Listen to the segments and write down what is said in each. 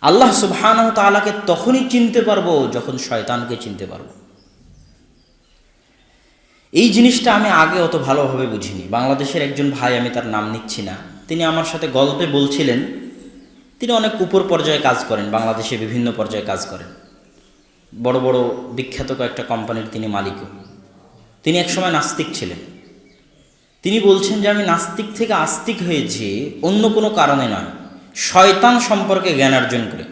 আল্লাহ সুবহানাহু ওয়া তাআলাকে তখনই চিনতে পারব যখন শয়তানকে চিনতে পারব। এই জিনিসটা আমি আগে অত ভালোভাবে বুঝিনি। বাংলাদেশের একজন ভাই, আমি তার নাম নিচ্ছি না। তিনি আমার সাথে গল্পে বলছিলেন, তিনি অনেক উপর পর্যায়ে কাজ করেন, বাংলাদেশে বিভিন্ন পর্যায়ে কাজ করেন। বড় বড় বিখ্যাত কয়েকটা কোম্পানির তিনি মালিকও। তিনি একসময় নাস্তিক ছিলেন। তিনি বলছেন যে, আমি নাস্তিক থেকে আস্তিক হয়েছি, অন্য কোনো কারণে নয়। শয়তান সম্পর্কে জ্ঞান অর্জন করে।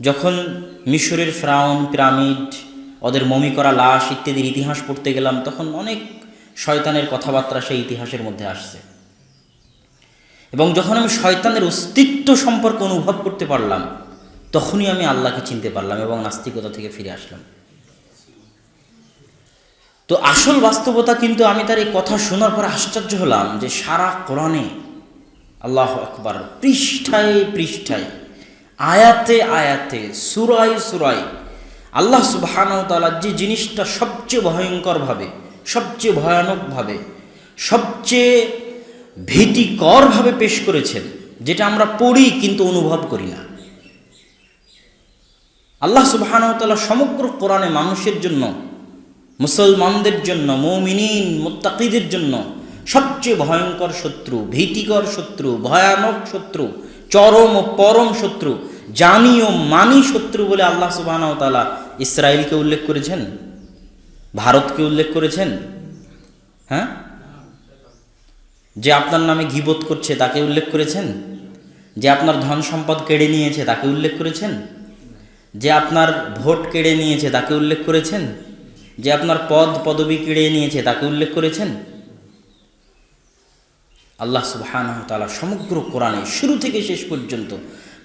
যখন মিশরের ফ্রাউন, পিরামিড, ওদের মমি করা লাশ ইত্যাদির ইতিহাস পড়তে গেলাম, তখন অনেক শয়তানের কথাবার্তা সেই ইতিহাসের মধ্যে আসছে। এবং যখন আমি শয়তানের অস্তিত্ব সম্পর্কে অনুভব করতে পারলাম, তখনই আমি আল্লাহকে চিনতে পারলাম এবং নাস্তিকতা থেকে ফিরে আসলাম। তো আসল বাস্তবতা কিন্তু আমি তার এই কথা শোনার পর আশ্চর্য হলাম যে সারা কোরআনে আল্লাহ আকবার, পৃষ্ঠায় পৃষ্ঠায়, আয়াতে আয়াতে সুরাই সুরাই আল্লাহ সুবহানাহু যে জিনিসটা সবচেয়ে ভয়ঙ্করভাবে, সবচেয়ে ভয়ানকভাবে, সবচেয়ে ভীতিকরভাবে পেশ করেছেন, যেটা আমরা পড়ি কিন্তু অনুভব করি না। আল্লাহ সুবহানাহু ওয়া সমগ্র কোরআনে মানুষের জন্য, মুসলমানদের জন্য, মৌমিনিন, মোত্তাকিদের জন্য সবচেয়ে ভয়ঙ্কর শত্রু, ভীতিকর শত্রু, ভয়ানক শত্রু, চরম ও পরম শত্রু, জানি ও মানি শত্রু বলে আল্লাহ সুবহানাহু তাআলা ইসরায়েলকে উল্লেখ করেছেন? ভারতকে উল্লেখ করেছেন? হ্যাঁ? যে আপনার নামে গিবত করছে, তাকে উল্লেখ করেছেন? যে আপনার ধন সম্পদ কেড়ে নিয়েছে, তাকে উল্লেখ করেছেন? যে আপনার ভোট কেড়ে নিয়েছে, তাকে উল্লেখ করেছেন? যে আপনার পদ, পদবি কেড়ে নিয়েছে, তাকে উল্লেখ করেছেন? আল্লাহ সুবহানাহু তাআলা সমগ্র কোরআনে শুরু থেকে শেষ পর্যন্ত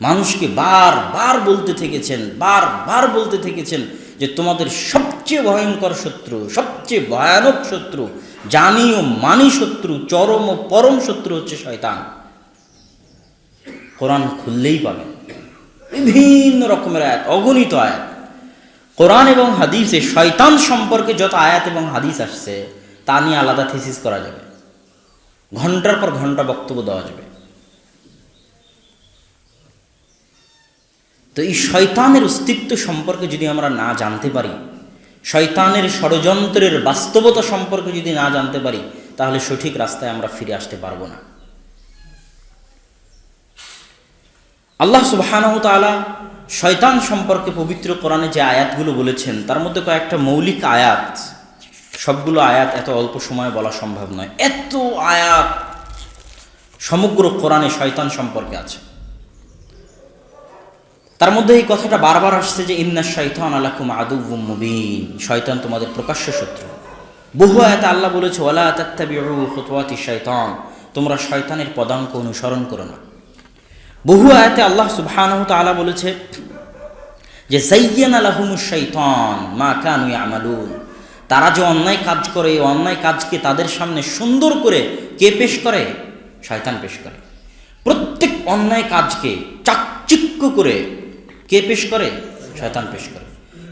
মানুষকে বার বার বলতে থেকেছেন, বার বার বলতে থেকেছেন যে তোমাদের সবচেয়ে ভয়ঙ্কর শত্রু, সবচেয়ে ভয়ানক শত্রু, জানি ও মানি শত্রু, চরম ও পরম শত্রু হচ্ছে শয়তান। কোরআন খুললেই পাবেন বিভিন্ন রকমের আয়াত, অগণিত আয়াত। কোরআন এবং হাদিসে শয়তান সম্পর্কে যত আয়াত এবং হাদিস আসছে, তা নিয়ে আলাদা থিসিস করা যাবে। ঘণ্টার পর ঘণ্টা বক্তব্য দেওয়া যাবে। তো এই শয়তানের অস্তিত্ব সম্পর্কে যদি আমরা না জানতে পারি, শয়তানের ষড়যন্ত্রের বাস্তবতা সম্পর্কে যদি না জানতে পারি, তাহলে সঠিক রাস্তায় আমরা ফিরে আসতে পারব না। আল্লাহ সুবহানাহু শয়তান সম্পর্কে পবিত্র কোরআনে যে আয়াতগুলো বলেছেন, তার মধ্যে কয়েকটা মৌলিক আয়াত সবগুলো আয়াত এত অল্প সময়ে বলা সম্ভব নয়। এত আয়াত সমগ্র কোরআনে শয়তান সম্পর্কে আছে। তার মধ্যে এই কথাটা বারবার আসছে যে, ইন্না শৈতান আলাকুম আদুম মুবিন। শয়তান তোমাদের প্রকাশ্য শত্রু। বহু আয়াতে আল্লাহ বলেছে, ওয়ালা তাত্তাবিউ শয়তান। তোমরা শয়তানের পদাঙ্ক অনুসরণ করো না। বহু আয়াতে আল্লাহ সুবহানাহু তাআলা বলেছে যে, জাইয়ান আলাহুমুশ শৈতান মা কানু ইয়ামালুন। তারা যে অন্যায় কাজ করে, এই অন্যায় কাজকে তাদের সামনে সুন্দর করে কে পেশ করে? শয়তান পেশ করে। প্রত্যেক অন্যায় কাজকে চাকচিক্য করে কে পেশ করে? শয়তান পেশ করে।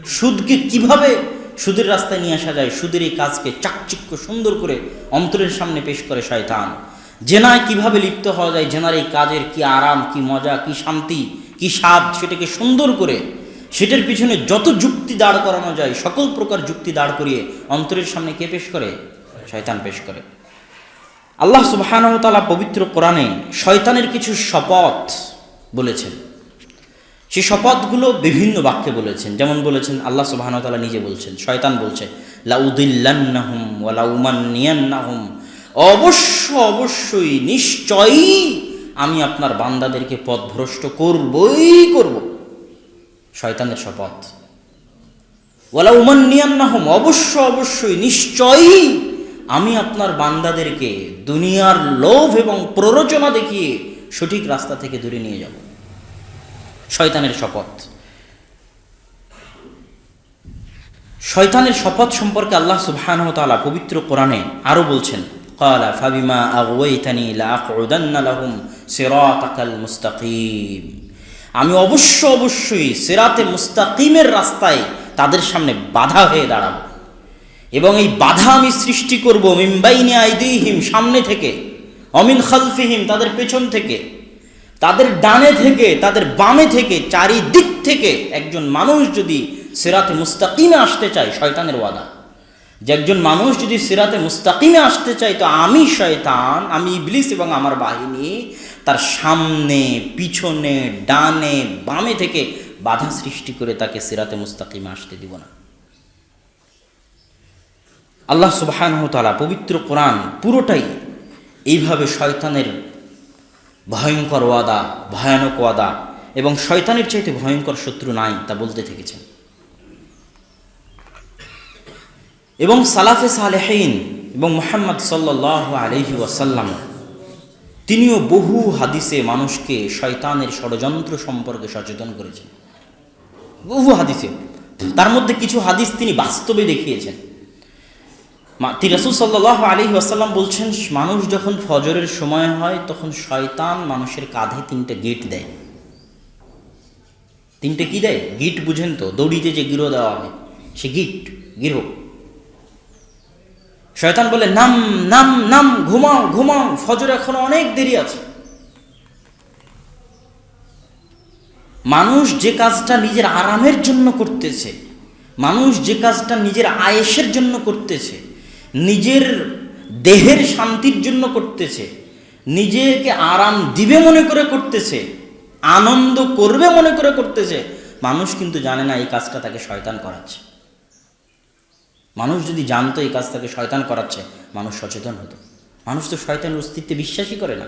সুদকে কীভাবে সুদের রাস্তায় নিয়ে আসা যায়? সুদের এই কাজকে চাকচিক্য সুন্দর করে অন্তরের সামনে পেশ করে শয়তান। জেনায় কীভাবে লিপ্ত হওয়া যায়? জেনার এই কাজের কি আরাম, কি মজা, কি শান্তি, কি স্বাদ, সেটাকে সুন্দর করে সেটার পিছনে যত যুক্তি দাঁড় করানো যায়, সকল প্রকার যুক্তি দাঁড় করিয়ে অন্তরের সামনে কে পেশ করে? শয়তান পেশ করে। আল্লাহ সুবাহানতালা পবিত্র কোরআনে শয়তানের কিছু শপথ বলেছেন। সেই শপথগুলো বিভিন্ন বাক্যে বলেছেন। যেমন বলেছেন, আল্লাহ সুবাহানতালা নিজে বলছেন, শয়তান বলছে, লাউদিল্লান্নাহুম ওয়ালাউমান্নিয়ান্নাহুম অবশ্য, অবশ্যই, নিশ্চয়ই আমি আপনার বান্দাদেরকে পথভ্রষ্ট করবই করব। শয়তানের শপথ। ওলা উমান নিয়ান্নাহম অবশ্য অবশ্যই নিশ্চয়ই আমি আপনার বান্দাদেরকে দুনিয়ার লোভ এবং প্ররোচনা দেখিয়ে সঠিক রাস্তা থেকে দূরে নিয়ে যাব। শয়তানের শপথ। শয়তানের শপথ সম্পর্কে আল্লাহ সুবহান পবিত্র কোরআনে আরও বলছেন কালা ফাবিমা আগুয়াইতানি লাকুদান্না লাহুম সিরাতাকাল মুস্তাকিম। আমি অবশ্য অবশ্যই সেরাতে মুস্তাকিমের রাস্তায় তাদের সামনে বাধা হয়ে দাঁড়াবো। এবং এই বাধা আমি সৃষ্টি করব মিম্বাইনে আইদিহিম, সামনে থেকে। অমিন খালফিহিম, তাদের পেছন থেকে। তাদের ডানে থেকে, তাদের বামে থেকে, চারিদিক থেকে একজন মানুষ যদি সেরাতে মুস্তাকিমে আসতে চায়, শয়তানের ওয়াদা। যে একজন মানুষ যদি সিরাতে মুস্তাকিমে আসতে চায়, তো আমি শয়তান, আমি ইবলিস এবং আমার বাহিনী তার সামনে, পিছনে, ডানে, বামে থেকে বাধা সৃষ্টি করে তাকে সিরাতে মুস্তাকিমে আসতে দিব না। আল্লাহ সুবাহানহতালা পবিত্র কোরআন পুরোটাই এইভাবে শয়তানের ভয়ঙ্কর ওয়াদা, ভয়ানক ওয়াদা এবং শয়তানের চাইতে ভয়ঙ্কর শত্রু নাই তা বলতে থেকেছেন। এবং সালাফে সালেহীন এবং মোহাম্মদ সাল্লাহ আলহি ওয়াসাল্লাম তিনিও বহু হাদিসে মানুষকে শয়তানের ষড়যন্ত্র সম্পর্কে সচেতন করেছেন। বহু হাদিসে। তার মধ্যে কিছু হাদিস তিনি বাস্তবে দেখিয়েছেন। রসুল সাল্লাহ আলী আসাল্লাম বলছেন, মানুষ যখন ফজরের সময় হয়, তখন শয়তান মানুষের কাঁধে তিনটে গিট দেয়। তিনটে কি দেয়? গিট বুঝেন তো, দড়িতে যে গিরো দেওয়া হয়, সে গিট, গিরো। শয়তান বলে, নাম নাম নাম, ঘুমাও ঘুমাও, ফজর এখনও অনেক দেরি আছে। মানুষ যে কাজটা নিজের আরামের জন্য করতেছে, মানুষ যে কাজটা নিজের আয়েসের জন্য করতেছে, নিজের দেহের শান্তির জন্য করতেছে, নিজেকে আরাম দিবে মনে করে করতেছে, আনন্দ করবে মনে করে করতেছে, মানুষ কিন্তু জানে না এই কাজটা তাকে শয়তান করাচ্ছে। মানুষ যদি জানতো এই কাজ তাকে শয়তান করাচ্ছে, মানুষ সচেতন হতো। মানুষ তো শয়তানের অস্তিত্বে বিশ্বাসই করে না।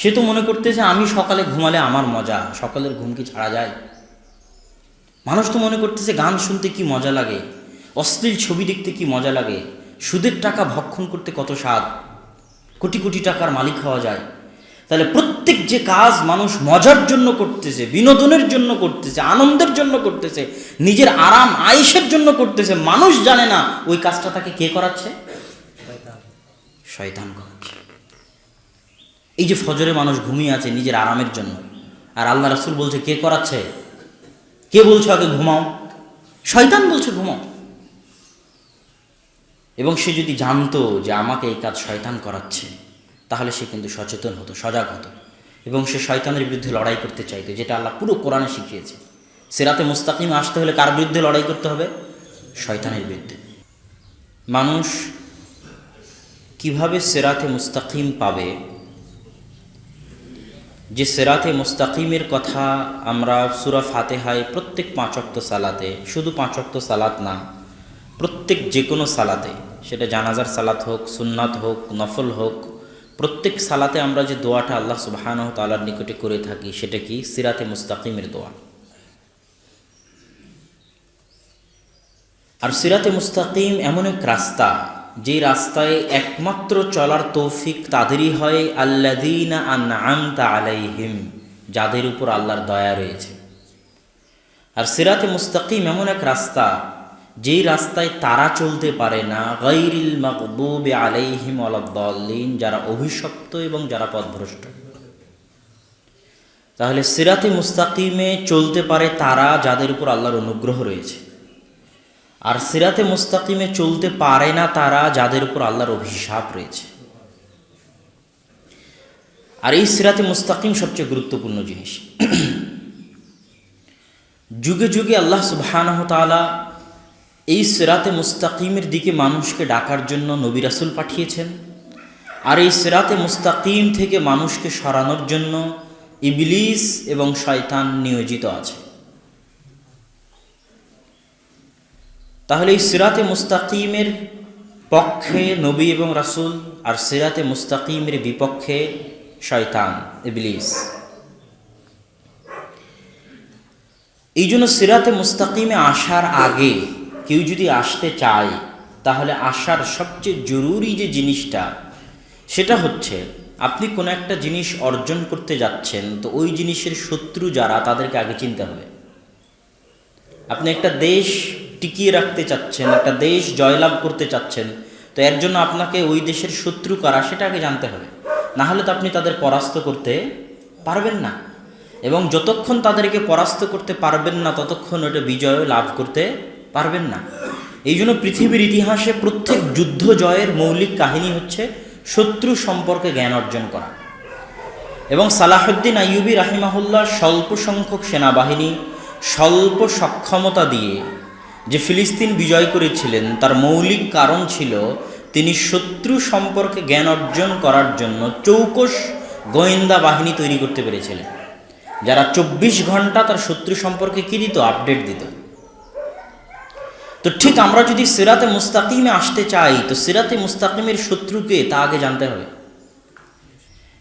সে তো মনে করতেছে, আমি সকালে ঘুমালে আমার মজা, সকালের ঘুম কি ছাড়া যায়? মানুষ তো মনে করতেছে, গান শুনতে কি মজা লাগে, অশ্লীল ছবি দেখতে কি মজা লাগে, সুদের টাকা ভক্ষণ করতে কত স্বাদ, কোটি কোটি টাকার মালিক হওয়া যায়। তাহলে প্রত্যেক যে কাজ মানুষ মজার জন্য করতেছে, বিনোদনের জন্য করতেছে, আনন্দের জন্য করতেছে, নিজের আরাম, আয়েসের জন্য করতেছে, মানুষ জানে না ওই কাজটা তাকে কে করাচ্ছে? শয়তান করাচ্ছে। এই যে ফজরে মানুষ ঘুমিয়ে আছে নিজের আরামের জন্য। আর আল্লাহ রাসুল বলছে, কে করাচ্ছে? কে বলছে আগে ঘুমাও? শয়তান বলছে ঘুমাও। এবং সে যদি জানতো যে আমাকে এই কাজ শয়তান করাচ্ছে তাহলে সে কিন্তু সচেতন হতো, সজাগ হতো। এবং সে শয়তানের বিরুদ্ধে লড়াই করতে চাইতো, যেটা আল্লাহ পুরো কোরআনে শিখিয়েছে। সেরাতে মুস্তাকিম আসতে হলে কার বিরুদ্ধে লড়াই করতে হবে? শয়তানের বিরুদ্ধে। মানুষ কীভাবে সেরাতে মুস্তাকিম পাবে? যে সেরাতে মুস্তাকিমের কথা আমরা সুরা ফাতেহায় প্রত্যেক পাঁচক্ত সালাতে, শুধু পাঁচক্ত সালাত না, প্রত্যেক যে কোনো সালাতে, সেটা জানাজার সালাত হোক, সুন্নাত হোক, নফল হোক প্রত্যেক সালাতে আমরা যে দোয়াটা আল্লাহ সুবাহান তালার নিকটে করে থাকি, সেটা কি? সিরাতে মুস্তাকিমের দোয়া। আর সিরাতে মুস্তাকিম এমন এক রাস্তা, যে রাস্তায় একমাত্র চলার তৌফিক তাদেরই হয় আল্লাদিনা আনআমতা আলাইহিম, যাদের উপর আল্লাহর দয়া রয়েছে। আর সিরাতে মুস্তাকিম এমন এক রাস্তা যেই রাস্তায় তারা চলতে পারে না গৈরিল মকবুবে আলাইহিম আলাদ্দিন যারা অভিশপ্ত এবং যারা পথভ্রষ্ট। তাহলে সিরাতে মুস্তাকিমে চলতে পারে তারা যাদের উপর আল্লাহর অনুগ্রহ রয়েছে। আর সিরাতে মুস্তাকিমে চলতে পারে না তারা যাদের উপর আল্লাহর অভিশাপ রয়েছে। আর এই সিরাতে মুস্তাকিম সবচেয়ে গুরুত্বপূর্ণ জিনিস। যুগে যুগে আল্লাহ সুবাহ এই সেরাতে মুস্তাকিমের দিকে মানুষকে ডাকার জন্য নবী রাসুল পাঠিয়েছেন। আর এই সেরাতে মুস্তাকিম থেকে মানুষকে সরানোর জন্য ইবলিস এবং শয়তান নিয়োজিত আছে। তাহলে এই সিরাতে মুস্তাকিমের পক্ষে নবী এবং রাসুল আর সিরাতে মুস্তাকিমের বিপক্ষে শয়তান, ইবলিস। এই জন্য সিরাতে মুস্তাকিমে আসার আগে কেউ যদি আসতে চায়, তাহলে আসার সবচেয়ে জরুরি যে জিনিসটা, সেটা হচ্ছে আপনি কোনো একটা জিনিস অর্জন করতে যাচ্ছেন, তো ওই জিনিসের শত্রু যারা, তাদেরকে আগে চিনতে হবে। আপনি একটা দেশ টিকিয়ে রাখতে চাচ্ছেন, একটা দেশ জয়লাভ করতে চাচ্ছেন, তো এর জন্য আপনাকে ওই দেশের শত্রু কারা, সেটা আগে জানতে হবে। না হলে তো আপনি তাদের পরাস্ত করতে পারবেন না। এবং যতক্ষণ তাদেরকে পরাস্ত করতে পারবেন না, ততক্ষণ ওটা বিজয় লাভ করতে পারবেন না। এই জন্য পৃথিবীর ইতিহাসে প্রত্যেক যুদ্ধ জয়ের মৌলিক কাহিনী হচ্ছে শত্রু সম্পর্কে জ্ঞান অর্জন করা। এবং সালাহুদ্দিন আইয়ুবী রাহিমাহুল্লাহ স্বল্প সংখ্যক সেনাবাহিনী স্বল্প সক্ষমতা দিয়ে যে ফিলিস্তিন বিজয় করেছিলেন, তার মৌলিক কারণ ছিল তিনি শত্রু সম্পর্কে জ্ঞান অর্জন করার জন্য চৌকস গোয়েন্দা বাহিনী তৈরি করতে পেরেছিলেন। যারা চব্বিশ ঘণ্টা তার শত্রু সম্পর্কে কী দিত? আপডেট দিত। তো ঠিক আমরা যদি সিরাতে মুস্তাকিমে আসতে চাই, তো সিরাতে মুস্তাকিমের শত্রুকে তা আগে জানতে হবে।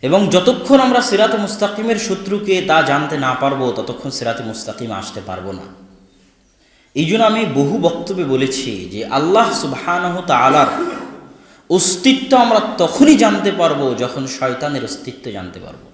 এবং যতক্ষণ আমরা সিরাতে মুস্তাকিমের শত্রুকে তা জানতে না পারব, ততক্ষণ সিরাতে মুস্তাকিমে আসতে পারব না। এই জন্য আমি বহু বক্তব্যে বলেছি যে আল্লাহ সুবহানাহু তাআলার অস্তিত্ব আমরা তখনই জানতে পারব যখন শয়তানের অস্তিত্ব জানতে পারব।